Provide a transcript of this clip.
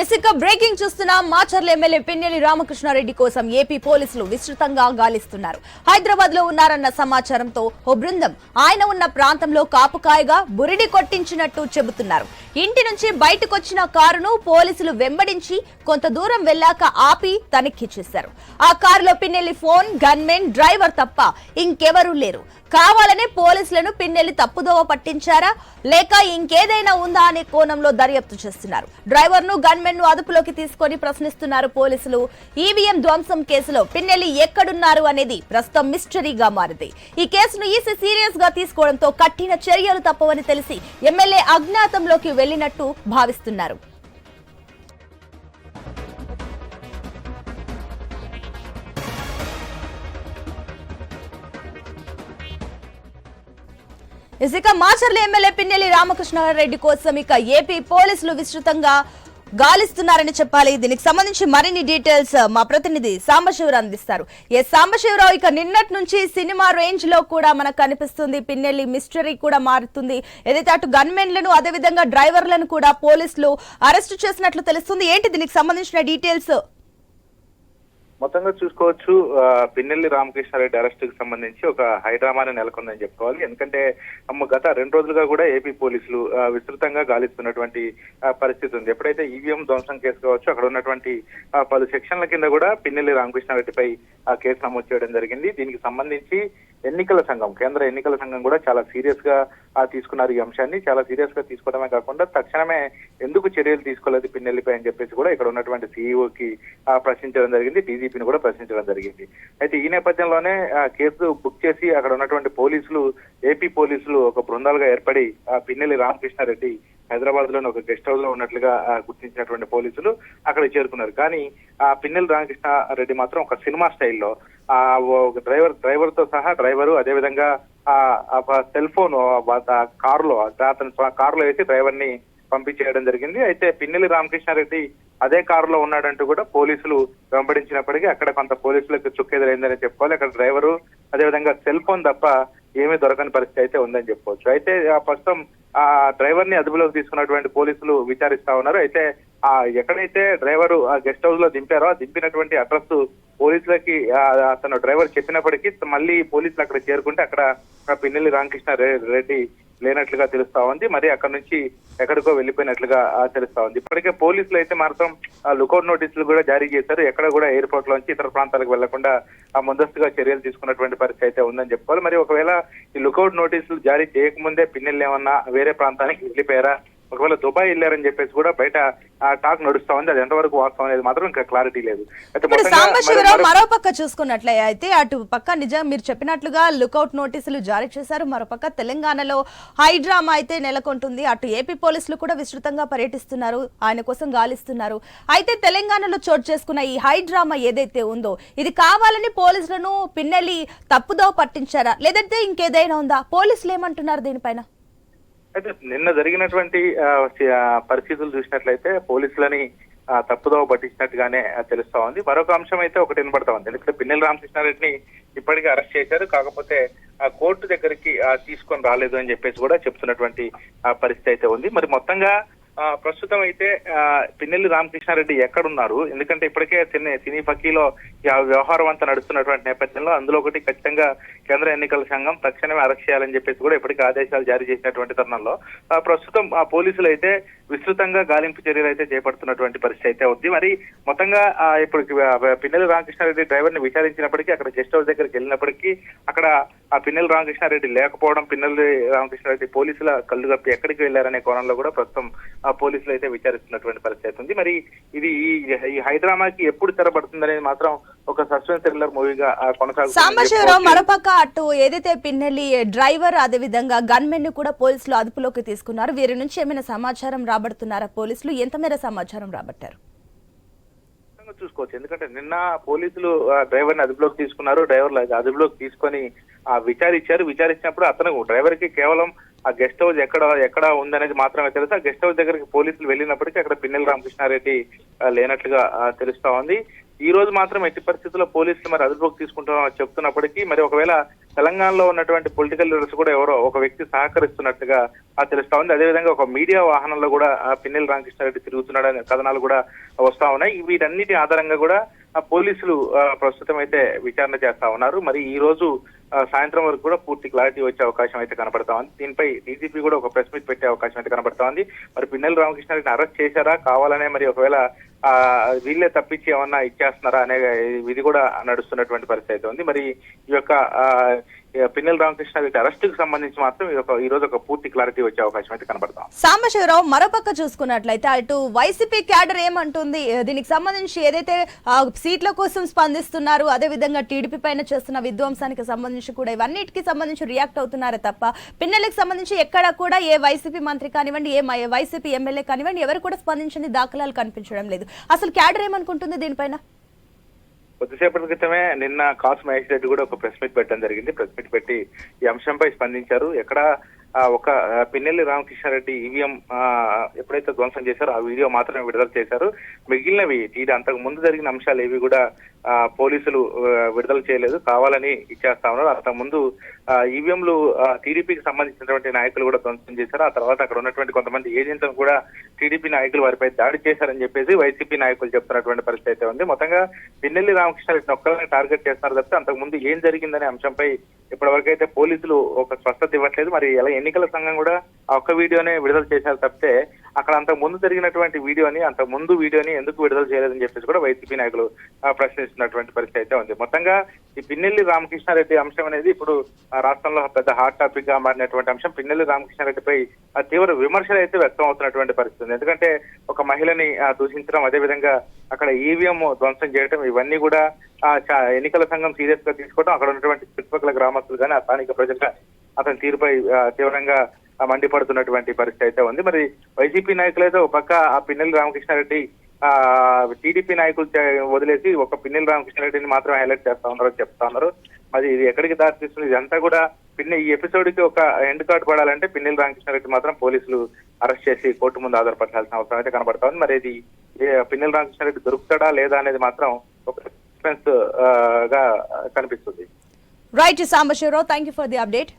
ఎసిక breaking చూస్తున్న Macherla MLA పెన్నెలి Ramakrishna Reddy కోసం AP పోలీసులు విస్తృతంగా గాలిస్తున్నారు. హైదరాబాద్లో ఉన్నారన్న సమాచారంతో ఓ బృందం ఆయన ఉన్న ప్రాంతంలో కాపుకాయగా బురిడి కొట్టించినట్టు చెబుతున్నారు. ఇంటి నుంచి బయటకొచ్చిన కారును పోలీసులు వెంబడించి కొంత దూరం వెళ్ళాక ఆపి తనిఖీ చేశారు. ఆ కారులో పిన్నెల్లి ఫోన్ గన్మెన్ డ్రైవర్ తప్ప ఇంకెవరూ లేరు. కావాలనే పోలీసులను పిన్నెల్లి తప్పుదోవ పట్టించారా? లేక ఇంకేదైనా ఉందా అనే కోణంలో దర్యాప్తు చేస్తున్నారు. డ్రైవర్ను గన్మెన్ను అదుపులోకి తీసుకొని ప్రశ్నిస్తున్నారు పోలీసులు. ఈవీఎం ధ్వంసం కేసులో పిన్నెల్లి ఎక్కడున్నారు అనేది ప్రస్తుతం మిస్టరీగా మారింది. ఈ కేసును ఈసీ సీరియస్గా తీసుకోవడంతో కఠిన చర్యలు తప్పవని తెలిసి ఎమ్మెల్యే అజ్ఞాతంలోకి వెళ్ళినట్టు భావిస్తున్నారు. ఇక మాచర్ల ఎమ్మెల్యే పిన్నెల్లి రామకృష్ణారెడ్డి కోసం ఇక ఏపీ పోలీసులు విస్తృతంగా గాలిస్తున్నారని చెప్పాలి. దీనికి సంబంధించి మరిన్ని డీటెయిల్స్ మా ప్రతినిధి సాంబశివరావు అందిస్తారు. ఏ సాంబశివరావు ఇక నిన్నటి నుంచి సినిమా రేంజ్లో కూడా మనకు కనిపిస్తుంది. పిన్నెల్లి మిస్టరీ కూడా మారుతుంది. ఏదైతే అటు గన్మెన్లను అదేవిధంగా డ్రైవర్లను కూడా పోలీసులు అరెస్ట్ చేసినట్లు తెలుస్తుంది. ఏంటి దీనికి సంబంధించిన డీటెయిల్స్? మొత్తంగా చూసుకోవచ్చు పిన్నెల్లి రామకృష్ణారెడ్డి అరెస్ట్కు సంబంధించి ఒక హైడ్రామాని నెలకొందని చెప్పుకోవాలి. ఎందుకంటే గత రెండు రోజులుగా కూడా ఏపీ పోలీసులు విస్తృతంగా గాలిస్తున్నటువంటి పరిస్థితి ఉంది. ఎప్పుడైతే ఈవీఎం ధ్వంసం కేసు కావచ్చు అక్కడ ఉన్నటువంటి పలు సెక్షన్ల కింద కూడా పిన్నెల్లి రామకృష్ణారెడ్డిపై ఆ కేసు నమోదు చేయడం జరిగింది. దీనికి సంబంధించి ఎన్నికల సంఘం కేంద్ర ఎన్నికల సంఘం కూడా చాలా సీరియస్గా తీసుకున్నారు ఈ అంశాన్ని. చాలా సీరియస్గా తీసుకోవడమే కాకుండా తక్షణమే ఎందుకు చర్యలు తీసుకోలేదు పిన్నెల్లిపై అని చెప్పేసి కూడా ఇక్కడ ఉన్నటువంటి సీఈఓకి ప్రశ్నించడం జరిగింది. డీజీపీని కూడా ప్రశ్నించడం జరిగింది. అయితే ఈ నేపథ్యంలోనే కేసు బుక్ చేసి అక్కడ ఉన్నటువంటి పోలీసులు ఏపీ పోలీసులు ఒక బృందాలుగా ఏర్పడి పిన్నెల్లి రామకృష్ణారెడ్డి హైదరాబాద్లోని ఒక గెస్ట్ హౌస్లో ఉన్నట్లుగా గుర్తించినటువంటి పోలీసులు అక్కడ చేరుకున్నారు. కానీ ఆ పిన్నెల్లి రామకృష్ణ రెడ్డి మాత్రం ఒక సినిమా స్టైల్లో డ్రైవర్ డ్రైవర్తో సహా డ్రైవరు అదేవిధంగా ఆ సెల్ ఫోన్ కార్లో అతను కార్లో వేసి డ్రైవర్ని పంపించేయడం జరిగింది. అయితే పిన్నెలి రామకృష్ణారెడ్డి అదే కారులో ఉన్నాడంటూ కూడా పోలీసులు వెంబడించినప్పటికీ అక్కడ కొంత పోలీసులకు చుక్కెదురైందని చెప్పుకోవాలి. అక్కడ డ్రైవరు అదేవిధంగా సెల్ ఫోన్ తప్ప ఏమీ దొరకని పరిస్థితి అయితే ఉందని చెప్పుకోవచ్చు అయితే ప్రస్తుతం ఆ డ్రైవర్ని అదుపులోకి తీసుకున్నటువంటి పోలీసులు విచారిస్తా ఉన్నారు. అయితే ఆ ఎక్కడైతే డ్రైవరు ఆ గెస్ట్ హౌస్లో దింపారో దింపినటువంటి అడ్రస్ పోలీసులకి అతను డ్రైవర్ చెప్పినప్పటికీ మళ్ళీ పోలీసులు అక్కడ చేరుకుంటే అక్కడ పిన్నెల్లి రామకృష్ణ రెడ్డి లేనట్లుగా తెలుస్తా ఉంది. మరి అక్కడ నుంచి ఎక్కడికో వెళ్ళిపోయినట్లుగా తెలుస్తా ఉంది. ఇప్పటికే పోలీసులు అయితే మాత్రం లుకౌట్ నోటీసులు కూడా జారీ చేశారు. ఎక్కడ కూడా ఎయిర్పోర్ట్ లోంచి ఇతర ప్రాంతాలకు వెళ్ళకుండా ఆ ముందస్తుగా చర్యలు తీసుకున్నటువంటి పరిస్థితి అయితే ఉందని చెప్పుకోవాలి. మరి ఒకవేళ ఈ లుకౌట్ నోటీసులు జారీ చేయకముందే పిన్నెల్లి ఏమన్నా వేరే ప్రాంతానికి వెళ్ళిపోయారా? ఒకవేళ దుబాయ్ వెళ్ళారని చెప్పేసి కూడా బయట ఆ టాక్ నడుస్తా ఉంది. అది ఎంతవరకు వాస్తవం అనేది మాత్రం ఇంకా క్లారిటీ లేదు. ఇప్పుడు సాంబశివరావు మరి- పక్క చూసుకున్నట్లే అయితే అటు పక్క నిజం మీరు చెప్పినట్లుగా లుకౌట్ నోటీసులు జారీ చేశారు. మరోపక్క తెలంగాణలో హైడ్రామా అయితే నెలకొంటుంది. అటు ఏపీ పోలీసులు కూడా విస్తృతంగా పర్యటిస్తున్నారు. ఆయన కోసం గాలిస్తున్నారు. అయితే తెలంగాణలో చోటు చేసుకున్న ఈ హైడ్రామా ఏదైతే ఉందో ఇది కావాలని పోలీసులను పిన్నెల్లి తప్పుదో పట్టించారా? లేదంటే ఇంకేదైనా ఉందా? పోలీసులు ఏమంటున్నారు దీనిపైన? అయితే నిన్న జరిగినటువంటి ఆ, పరిస్థితులు చూసినట్లయితే పోలీసులని ఆ, తప్పుదోవ పట్టించినట్టుగానే తెలుస్తా ఉంది. మరొక అంశం అయితే ఒకటి వినపడతా ఉంది. ఎందుకంటే పిన్నెల రామకృష్ణారెడ్డిని ఇప్పటికే అరెస్ట్ చేశారు. కాకపోతే ఆ కోర్టు దగ్గరికి తీసుకొని రాలేదు అని చెప్పేసి కూడా చెప్తున్నటువంటి ఆ, పరిస్థితి అయితే ఉంది. మరి మొత్తంగా ప్రస్తుతం అయితే పిన్నెల్లి రామకృష్ణారెడ్డి ఎక్కడున్నారు? ఎందుకంటే ఇప్పటికే తినే సినీ ఫకీలో వ్యవహారం అంతా నడుస్తున్నటువంటి నేపథ్యంలో అందులో ఒకటి ఖచ్చితంగా కేంద్ర ఎన్నికల సంఘం తక్షణమే అరెస్ట్ చేయాలని చెప్పేసి కూడా ఇప్పటికే ఆదేశాలు జారీ చేసినటువంటి తరుణంలో. ప్రస్తుతం ఆ పోలీసులు అయితే విస్తృతంగా గాలింపు చర్యలు అయితే చేపడుతున్నటువంటి పరిస్థితి అయితే ఉంది. మరి మొత్తంగా ఇప్పుడు ఆ, పిన్నెల్లి రామకృష్ణారెడ్డి డ్రైవర్ని విచారించినప్పటికీ అక్కడ గెస్ట్ హౌస్ దగ్గరికి వెళ్ళినప్పటికీ అక్కడ ఆ పిన్నెల్లి రామకృష్ణారెడ్డి లేకపోవడం పిన్నెల్లి రామకృష్ణారెడ్డి పోలీసుల కళ్ళు కప్పి ఎక్కడికి వెళ్ళారనే కోణంలో కూడా ప్రస్తుతం పోలీసులు అయితే విచారిస్తున్నటువంటి పరిస్థితి ఉంది. మరి ఇది ఈ- హైడ్రామాకి ఎప్పుడు తెరబడుతుంది అనేది మాత్రం ఒక సస్పెన్స్ థ్రిల్లర్ మూవీగా కొనసాగుతుంది సాంబశివరావు మరోపక్క అటు ఏదైతే పిన్నెల్లి డ్రైవర్ అదేవిధంగా గన్మెన్ను కూడా పోలీసులు అదుపులోకి తీసుకున్నారు. వీరి నుంచి ఏమైనా సమాచారం రాబడుతున్నారా పోలీసులు? ఎంత మేర సమాచారం రాబట్టారు? చూసుకోవచ్చు. ఎందుకంటే నిన్న పోలీసులు డ్రైవర్ని అదుపులోకి తీసుకున్నారు. డ్రైవర్ అదుపులోకి తీసుకొని విచారించారు. విచారించినప్పుడు అతను డ్రైవర్కి కేవలం ఆ గెస్ట్ హౌస్ ఎక్కడ ఎక్కడ ఉందనేది మాత్రమే తెలుసు ఆ గెస్ట్ హౌస్ దగ్గరికి పోలీసులు వెళ్ళినప్పటికీ అక్కడ పిన్నెల రామకృష్ణారెడ్డి లేనట్లుగా తెలుస్తా ఉంది. ఈ రోజు మాత్రం ఎట్టి పరిస్థితుల్లో పోలీసులు మరి అదుపులోకి తీసుకుంటున్నామని చెప్తున్నప్పటికీ మరి ఒకవేళ తెలంగాణలో ఉన్నటువంటి పొలిటికల్ లీడర్స్ కూడా ఎవరో ఒక వ్యక్తి సహకరిస్తున్నట్టుగా ఆ తెలుస్తా ఉంది. అదేవిధంగా ఒక మీడియా వాహనంలో కూడా పిన్నెల రామకృష్ణారెడ్డి తిరుగుతున్నాడనే కథనాలు కూడా వస్తా ఉన్నాయి. వీటన్నిటి ఆధారంగా కూడా పోలీసులు ప్రస్తుతం అయితే విచారణ చేస్తా ఉన్నారు. మరి ఈ రోజు సాయంత్రం వరకు కూడా పూర్తి క్లారిటీ వచ్చే అవకాశం అయితే కనబడతా ఉంది. దీనిపై డీజీపీ కూడా ఒక ప్రెస్ మీట్ పెట్టే అవకాశం అయితే కనబడతా ఉంది. మరి పిన్నెల రామకృష్ణారెడ్డిని అరెస్ట్ చేశారా? కావాలనే మరి ఒకవేళ వీళ్ళే తప్పించి ఏమన్నా ఇచ్చేస్తున్నారా అనే ఇది కూడా నడుస్తున్నటువంటి పరిస్థితి అయితే ఉంది. మరి ఈ యొక్క ఆ, ఈ పిన్నెల అరెస్ట్కు సంబంధించి మాత్రం ఈ ఈ రోజు ఒక పూర్తి క్లారిటీ వచ్చే అవకాశం అయితే కనబడతాం సాంబశివరావు మరోపక్క చూసుకున్నట్లయితే అటు వైసీపీ క్యాడర్ ఏమంటుంది? దీనికి సంబంధించి ఏదైతే సీట్ల కోసం స్పందిస్తున్నారు అదే విధంగా టీడీపీ పైన చేస్తున్న విధ్వంసానికి సంబంధించి కూడా ఇవన్నిటికి సంబంధించి రియాక్ట్ అవుతున్నారే తప్ప పిన్నెలకు సంబంధించి ఎక్కడ కూడా ఏ వైసీపీ మంత్రి కానివ్వండి ఏ వైసీపీ ఎమ్మెల్యే కానివ్వండి ఎవరు కూడా స్పందించని దాఖలాలు కనిపించడం లేదు. అసలు క్యాడర్ ఏమనుకుంటుంది దీనిపైన? కొద్దిసేపటి క్రితమే నిన్న కాసు మహేష్ రెడ్డి కూడా ఒక ప్రెస్ మీట్ పెట్టడం జరిగింది. ప్రెస్ మీట్ పెట్టి ఈ అంశంపై స్పందించారు. ఎక్కడ ఒక పిన్నెల్లి రామకృష్ణారెడ్డి ఈవీఎం ఎప్పుడైతే ధ్వంసం చేశారో ఆ వీడియో మాత్రమే విడుదల చేశారు. మిగిలినవి ఇది అంతకు ముందు జరిగిన అంశాలు ఏవి కూడా పోలీసులు విడుదల చేయలేదు. కావాలని ఇచ్చేస్తా ఉన్నారు. అంతకు ముందు ఈవీఎంలు టీడీపీకి సంబంధించినటువంటి నాయకులు కూడా ధ్వంసం చేశారు. ఆ తర్వాత అక్కడ ఉన్నటువంటి కొంతమంది ఏజెంట్లను కూడా టీడీపీ నాయకులు వారిపై దాడి చేశారని చెప్పేసి వైసీపీ నాయకులు చెప్తున్నటువంటి పరిస్థితి అయితే ఉంది. మొత్తంగా పిన్నెల్లి రామకృష్ణారెడ్డిని ఒక్కరిని టార్గెట్ చేస్తున్నారు తప్పితే అంతకు ముందు ఏం జరిగిందనే అంశంపై ఇప్పటివరకు అయితే పోలీసులు ఒక స్పష్టత ఇవ్వట్లేదు. మరి ఎలా ఎన్నికల సంఘం కూడా ఆ ఒక్క వీడియోనే విడుదల చేశారు తప్పితే అక్కడ అంతకు ముందు జరిగినటువంటి వీడియోని అంత ముందు వీడియోని ఎందుకు విడుదల చేయలేదని చెప్పేసి కూడా వైసీపీ నాయకులు ఆ, ప్రశ్నిస్తున్నటువంటి పరిస్థితి అయితే ఉంది. మొత్తంగా ఈ పిన్నెల్లి రామకృష్ణారెడ్డి అంశం అనేది ఇప్పుడు రాష్ట్రంలో పెద్ద హాట్ టాపిక్గా మారినటువంటి అంశం. పిన్నెల్లి రామకృష్ణారెడ్డిపై తీవ్ర విమర్శలు అయితే వ్యక్తం అవుతున్నటువంటి పరిస్థితి ఉంది. ఎందుకంటే ఒక మహిళని దూషించడం అదేవిధంగా అక్కడ ఈవీఎం ధ్వంసం చేయడం ఇవన్నీ కూడా ఎన్నికల సంఘం సీరియస్గా తీసుకోవడం అక్కడ ఉన్నటువంటి చుట్టుపక్కల గ్రామస్తులు కానీ ఆ స్థానిక ప్రజలు అతని తీరుపై తీవ్రంగా మండిపడుతున్నటువంటి పరిస్థితి అయితే ఉంది. మరి వైసీపీ నాయకులైతే ఒక పక్క ఆ పిన్నెల్లి రామకృష్ణారెడ్డి ఆ టీడీపీ నాయకులు వదిలేసి ఒక పిన్నెల్లి రామకృష్ణారెడ్డిని మాత్రం హైలైట్ చేస్తా ఉన్నారు చెప్తా ఉన్నారు. మరి ఇది ఎక్కడికి దారి తీస్తుంది ఇదంతా కూడా పిన్న ఈ ఎపిసోడ్కి ఒక ఎండ్ కార్డ్ పడాలంటే పిన్నెల్లి రామకృష్ణారెడ్డి మాత్రం పోలీసులు అరెస్ట్ చేసి కోర్టు ముందు ఆధారపడాల్సిన అవసరం అయితే కనబడతా ఉంది. మరి ఇది ఏ పిన్నెల్లి రామకృష్ణారెడ్డి దొరుకుతాడా లేదా అనేది మాత్రం ఒక సస్పెన్స్గా కనిపిస్తుంది. Right Sambasivarao thank you for the update